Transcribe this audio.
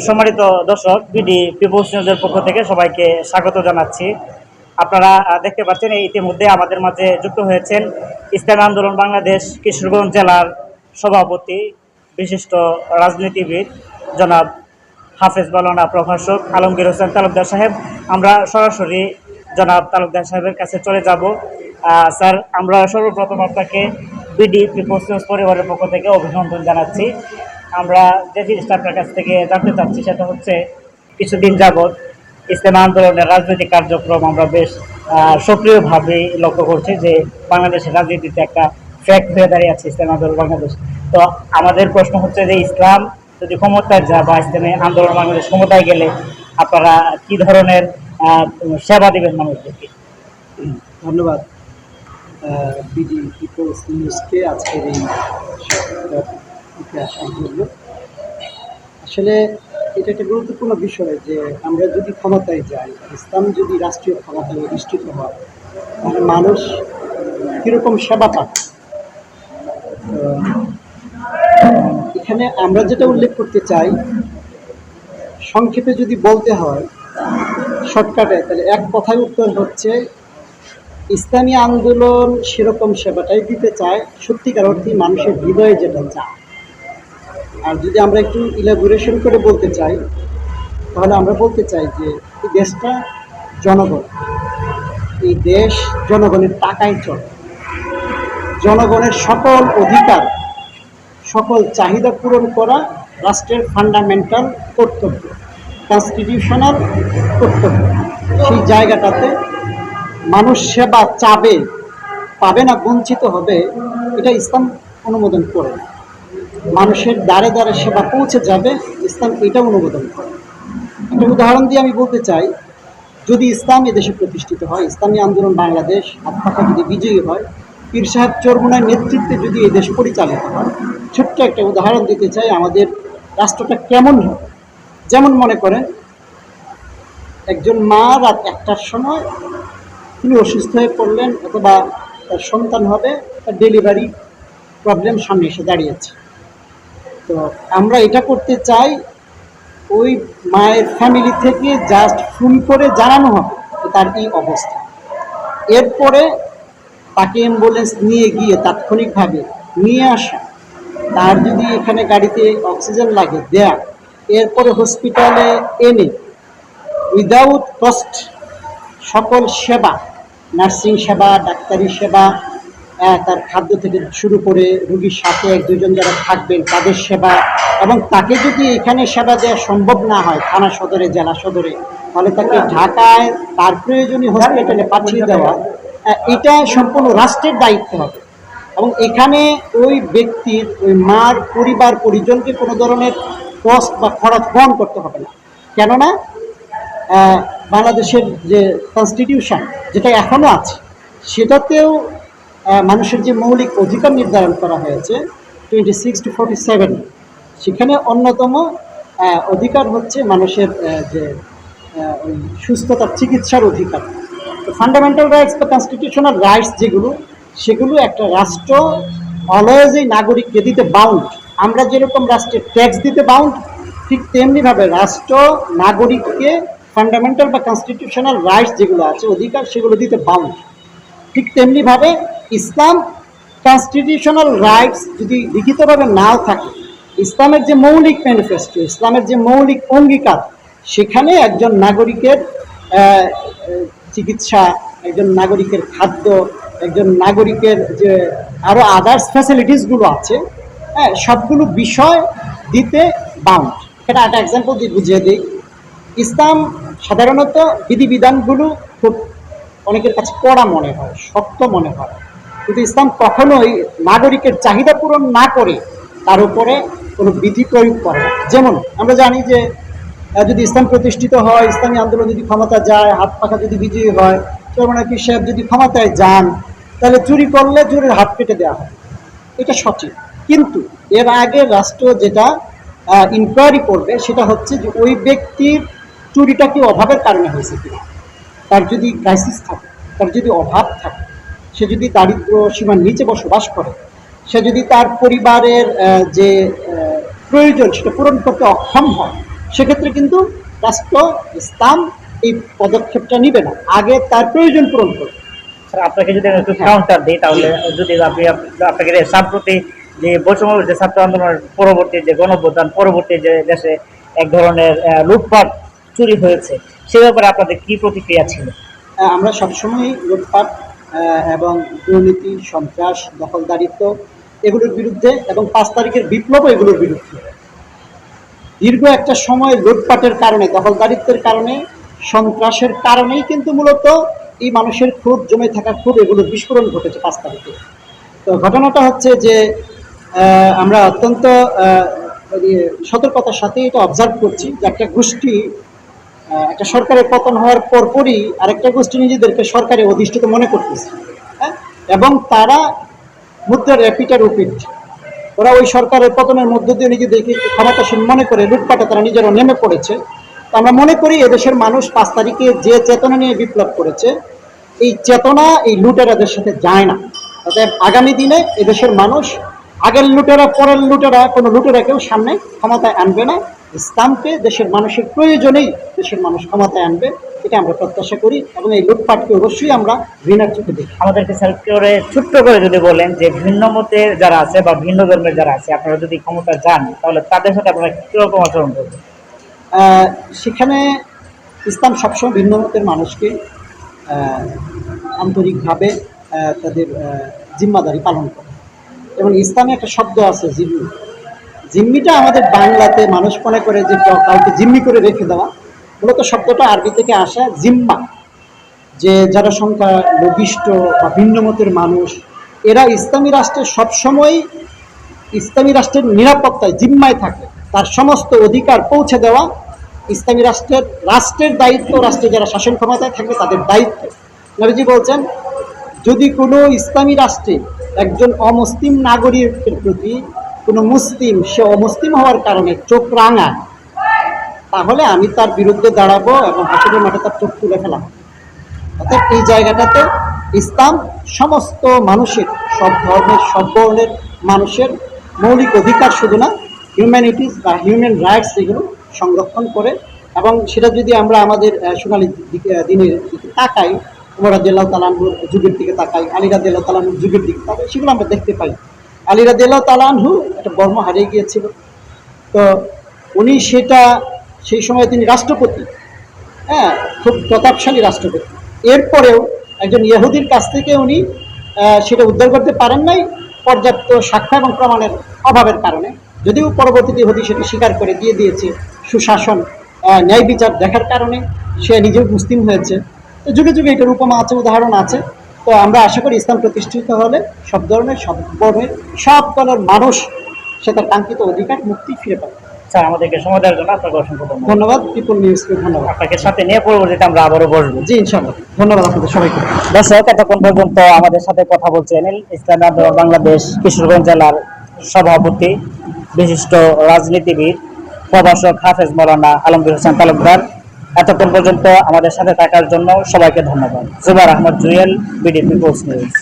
সম্মানিত দর্শক BD people's নিউজের পক্ষ থেকে সবাইকে স্বাগত জানাচ্ছি। আপনারা দেখতে পাচ্ছেন ইতিমধ্যে আমাদের মাঝে যুক্ত হয়েছেন ইসলামী আন্দোলন বাংলাদেশ কিশোরগঞ্জ জেলার সভাপতি, বিশিষ্ট রাজনীতিবিদ জনাব হাফেজ বালানা প্রভাষক আলমগীর হোসেন তালুকদার সাহেব। আমরা সরাসরি জনাব তালুকদার সাহেবের কাছে চলে যাব। স্যার, আমরা সর্বপ্রথম আপনাকে বিডি পিপলস নিউজ পরিবারের পক্ষ থেকে অভিনন্দন জানাচ্ছি। আমরা যে জিনিসটা আপনার কাছ থেকে জানতে চাচ্ছি সেটা হচ্ছে কিছুদিন যাবৎ ইসলাম আন্দোলনের রাজনৈতিক কার্যক্রম আমরা বেশ সক্রিয়ভাবে লক্ষ্য করছি যে বাংলাদেশের রাজনীতিতে একটা ফ্যাক্ট হয়ে দাঁড়িয়ে আছে ইসলাম আন্দোলন বাংলাদেশ। তো আমাদের প্রশ্ন হচ্ছে যে ইসলাম যদি ক্ষমতায় যায় বা ইসলামী আন্দোলন বাংলাদেশ ক্ষমতায় গেলে আপনারা কি ধরনের সেবা দিবেন মানুষদেরকে? ধন্যবাদ। বিডি পিপলস নিউজকে আজকের এই আসার জন্য আসলে এটা একটা গুরুত্বপূর্ণ বিষয় যে আমরা যদি ক্ষমতায় যাই, ইসলাম যদি রাষ্ট্রীয় ক্ষমতায় অধিষ্ঠিত হয়, তাহলে মানুষ কীরকম সেবা পাবে? এখানে আমরা যেটা উল্লেখ করতে চাই, সংক্ষেপে যদি বলতে হয়, শর্টকাটে, তাহলে এক কথায় উত্তর হচ্ছে, ইসলামী আন্দোলন সেরকম সেবাটাই দিতে চায়, সত্যিকার অর্থে মানুষের হৃদয়ে যেটা চায়। আর যদি আমরা একটু ইলাবোরেশন করে বলতে চাই, তাহলে আমরা বলতে চাই যে এই দেশটা জনগণ। এই দেশ জনগণের টাকায় চলে। জনগণের সকল অধিকার, সকল চাহিদা পূরণ করা রাষ্ট্রের ফান্ডামেন্টাল কর্তব্য কনস্টিটিউশনাল কর্তব্য। সেই জায়গাটাতে মানুষ সেবা চাবে, পাবে না, বঞ্চিত হবে, এটা ইসলাম অনুমোদন করে না। মানুষের দ্বারে দ্বারে সেবা পৌঁছে যাবে, ইসলাম এটা অনুমোদন করে। একটা উদাহরণ দিয়ে আমি বলতে চাই, যদি ইসলাম এদেশে প্রতিষ্ঠিত হয়, ইসলামী আন্দোলন বাংলাদেশ আত্মাকা যদি বিজয়ী হয়, পীর সাহেব চরমুনার নেতৃত্বে যদি এই দেশ পরিচালিত হয়, ছোট্ট একটা উদাহরণ দিতে চাই, আমাদের রাষ্ট্রটা কেমন হবে? যেমন মনে করেন, একজন মা রাত একটার সময় তিনি অসুস্থ হয়ে পড়লেন, অথবা তার সন্তান হবে, তার ডেলিভারি প্রবলেম সামনে এসে দাঁড়িয়েছে। তো আমরা এটা করতে চাই, ওই মায়ের ফ্যামিলি থেকে জাস্ট ফোন করে জানানো হবে তার এই অবস্থা। এরপরে তাকে অ্যাম্বুলেন্স নিয়ে গিয়ে তাৎক্ষণিকভাবে নিয়ে আসা। তার যদি এখানে গাড়িতে অক্সিজেন লাগে, দেয়া। এরপরে হসপিটালে এনে উইদাউট কস্ট সকল সেবা নার্সিং সেবা, ডাক্তারি সেবা তার খাদ্য থেকে শুরু করে রুগীর সাথে এক দুজন যারা থাকবেন, তাদের সেবা এবং তাকে যদি এখানে সেবা দেওয়া সম্ভব না হয় থানা সদরে, জেলা সদরে, তাহলে তাকে ঢাকায় তার প্রয়োজনীয় হসপিটালে পাঠিয়ে দেওয়া এটা সম্পূর্ণ রাষ্ট্রের দায়িত্ব হবে। এবং এখানে ওই ব্যক্তির, ওই মার পরিবার, পরিজনকে কোনো ধরনের কস্ট বা খরচ বহন করতে হবে না। কেননা বাংলাদেশের যে কনস্টিটিউশন যেটা এখনও আছে, সেটাতেও মানুষের যে মৌলিক অধিকার নির্ধারণ করা হয়েছে twenty six two forty seven সেখানে অন্যতম অধিকার হচ্ছে মানুষের যে সুস্থতার চিকিৎসার অধিকার। তো ফান্ডামেন্টাল রাইটস বা কনস্টিটিউশনাল রাইটস যেগুলো, সেগুলো একটা রাষ্ট্র অলওয়েজ এই নাগরিককে দিতে বাউন্ড আমরা যেরকম রাষ্ট্রের ট্যাক্স দিতে বাউন্ড ঠিক তেমনিভাবে রাষ্ট্র নাগরিককে ফান্ডামেন্টাল বা কনস্টিটিউশনাল রাইটস যেগুলো আছে, অধিকার সেগুলো দিতে বাউন্ড ঠিক তেমনিভাবে ইসলাম কনস্টিটিউশনাল রাইটস যদি লিখিতভাবে নাও থাকে, ইসলামের যে মৌলিক ম্যানিফেস্টো ইসলামের যে মৌলিক অঙ্গীকার, সেখানে একজন নাগরিকের চিকিৎসা, একজন নাগরিকের খাদ্য, একজন নাগরিকের যে আরও আদার্স ফ্যাসিলিটিসগুলো আছে হ্যাঁ সবগুলো বিষয় দিতে বাউন্ড এটা একটা এক্সাম্পল দিয়ে বুঝিয়ে দিই। ইসলাম সাধারণত বিধিবিধানগুলো খুব অনেকের কাছে কড়া মনে হয়, শক্ত মনে হয়। কিন্তু ইসলাম কখনোই নাগরিকের চাহিদা পূরণ না করে, তার উপরে কোনো বিধি প্রয়োগ করে যেমন আমরা জানি যে যদি ইসলাম প্রতিষ্ঠিত হয়, ইসলামী আন্দোলন যদি ক্ষমতা যায়, হাত পাখা যদি বিজয়ী হয় চরমনা পীর সাহেব যদি ক্ষমতায় যান, তাহলে চুরি করলে চুরির হাত কেটে দেওয়া হয় এটা সঠিক। কিন্তু এর আগে রাষ্ট্র যেটা ইনকোয়ারি করবে, সেটা হচ্ছে যে ওই ব্যক্তির চুরিটা কি অভাবের কারণে হয়েছে কিনা? তার যদি ক্রাইসিস থাকে, তার যদি অভাব থাকে সে যদি দারিদ্র সীমার নিচে বসবাস করে সে যদি তার পরিবারের যে প্রয়োজন সেটা পূরণ করতে অক্ষম হয় সেক্ষেত্রে কিন্তু রাষ্ট্র ইসলাম এই পদক্ষেপটা নিবে না। আগে তার প্রয়োজন পূরণ করবে। স্যার আপনাকে যদি একটু কাউন্টার দিই তাহলে যদি আপনি আপনাকে সাম্প্রতি যে বৈষম্য যে ছাত্র আন্দোলনের পরবর্তী যে গণভ্যুত্থান পরবর্তী যে দেশে এক ধরনের লুটপাট চুরি হয়েছে সে ব্যাপারে আপনাদের কি প্রতিক্রিয়া ছিল? আমরা সবসময় লুটপাট এবং দুর্নীতি সন্ত্রাস দখলদারিত্ব এগুলোর বিরুদ্ধে এবং পাঁচ তারিখের বিপ্লব এগুলোর বিরুদ্ধে। দীর্ঘ একটা সময় লুটপাটের কারণে দখলদারিত্বের কারণে সন্ত্রাসের কারণেই কিন্তু মূলত এই মানুষের ক্ষোভ জমে থাকা ক্ষোভ এগুলোর বিস্ফোরণ ঘটেছে পাঁচ তারিখে। তো ঘটনাটা হচ্ছে যে আমরা অত্যন্ত ইয়ে, সতর্কতার সাথে এটা অবজার্ভ করছি যে একটা গোষ্ঠী একটা সরকারের পতন হওয়ার পরপরই আরেকটা গোষ্ঠী নিজেদেরকে সরকারে অধিষ্ঠিত মনে করতেছে হ্যাঁ? এবং তারা মুদ্রার র্যাপিটার উপিট, ওরা ওই সরকারের পতনের মধ্য দিয়ে নিজেদেরকে ক্ষমতাসীন মনে করে লুটপাটে তারা নিজেরা নেমে পড়েছে। তো আমরা মনে করি এদেশের মানুষ পাঁচ তারিখে যে চেতনা নিয়ে বিপ্লব করেছে, এই চেতনা এই লুটেরাদের সাথে যায় না। অতএব আগামী দিনে এদেশের মানুষ আগের লুটেরা, পরের লুটেরা কোনো লুটেরাকেও সামনে ক্ষমতায় আনবে না। ইসলামকে দেশের মানুষের প্রয়োজনেই দেশের মানুষ ক্ষমতায় আনবে এটা আমরা প্রত্যাশা করি এবং এই লুটপাটকে অবশ্যই আমরা ঘৃণার চোখে দেখি। আমাদেরকে স্যার করে ছোট্ট করে যদি বলেন যে ভিন্ন মতের যারা আছে বা ভিন্ন ধর্মের যারা আছে আপনারা যদি ক্ষমতা যান তাহলে তাদের সাথে আপনারা কীরকম আচরণ করবেন? সেখানে ইসলাম সবসময় ভিন্ন মতের মানুষকে আন্তরিকভাবে তাদের জিম্মাদারি পালন করে। এবং ইসলামে একটা শব্দ আছে জিম্মি জিম্মিটা আমাদের বাংলাতে মানুষ মনে করে যে কাউ- কাউকে জিম্মি করে রেখে দেওয়া। মূলত শব্দটা আরবি থেকে আসা জিম্মা, যে যারা সংখ্যা লঘিষ্ঠ বা ভিন্ন মতের মানুষ। এরা ইসলামী রাষ্ট্রে সবসময় ইসলামী রাষ্ট্রের নিরাপত্তায় জিম্মায় থাকে। তার সমস্ত অধিকার পৌঁছে দেওয়া ইসলামী রাষ্ট্রের রাষ্ট্রের দায়িত্ব রাষ্ট্রে যারা শাসন ক্ষমতায় থাকবে তাদের দায়িত্ব। নবীজি বলছেন, যদি কোনো ইসলামী রাষ্ট্রে একজন অমুসলিম নাগরিকের প্রতি কোনো মুসলিম সে অমুসলিম হওয়ার কারণে চোখ রাঙা, তাহলে আমি তার বিরুদ্ধে দাঁড়াবো এবং হাসির মাঠে তার চোখ তুলে ফেলাম অর্থাৎ এই জায়গাটাতে ইসলাম সমস্ত মানুষের, সব ধর্মের, সব বর্ণের মানুষের মৌলিক অধিকার শুধু না হিউম্যানিটিস বা হিউম্যান রাইটস এগুলো সংরক্ষণ করে এবং সেটা যদি আমরা আমাদের সোনালী দিনের দিকে তাকাই, উমর রাদিয়াল্লাহু তালানহুর যুগের দিকে তাকাই, আলী রাদিয়াল্লাহু তালানহুর যুগের দিকে তাকাই, সেগুলো আমরা দেখতে পাই। আলী রাদিয়াল্লাহু তালানহু একটা বর্ম হারিয়ে গিয়েছিল। তো উনি সেটা সেই সময় তিনি রাষ্ট্রপতি হ্যাঁ খুব প্রতাপশালী রাষ্ট্রপতি। এরপরেও একজন ইহুদির কাছ থেকে উনি সেটা উদ্ধার করতে পারেন নাই, পর্যাপ্ত সাক্ষ্য এবং প্রমাণের অভাবের কারণে। যদিও পরবর্তীতে ইহুদি সেটা স্বীকার করে দিয়ে দিয়েছে সুশাসন ন্যায় বিচার দেখার কারণে, সে নিজেও মুসলিম হয়েছে। তো যুগে যুগে এটার উপমা আছে, উদাহরণ আছে। তো আমরা আশা করি ইসলাম প্রতিষ্ঠিত হলে সব ধরনের সব বর্ণের সব দলের মানুষ সে তার কাঙ্ক্ষিত অধিকার মুক্তি ফিরে পাবে। স্যার আমাদেরকে সময় দেওয়ার জন্য আপনাকে অসংখ্য ধন্যবাদ। ধন্যবাদ পিপুল নিউজকে ধন্যবাদ। আপনাকে সাথে নিয়ে পরবর্তীতে আমরা আবারও বসবো। জি ইনশাআল্লাহ। ধন্যবাদ আপনাদের সবাইকে। দর্শক এতক্ষণ পর্যন্ত আমাদের সাথে কথা বলছেন ইসলামী আন্দোলন বাংলাদেশ কিশোরগঞ্জ জেলার সভাপতি বিশিষ্ট রাজনীতিবিদ প্রভাষক হাফেজ মৌলানা আলমগীর হোসেন তালুকদার। এতক্ষণ পর্যন্ত আমাদের সাথে থাকার জন্য সবাইকে ধন্যবাদ। Jubair Ahmed Jewel BD peoples news.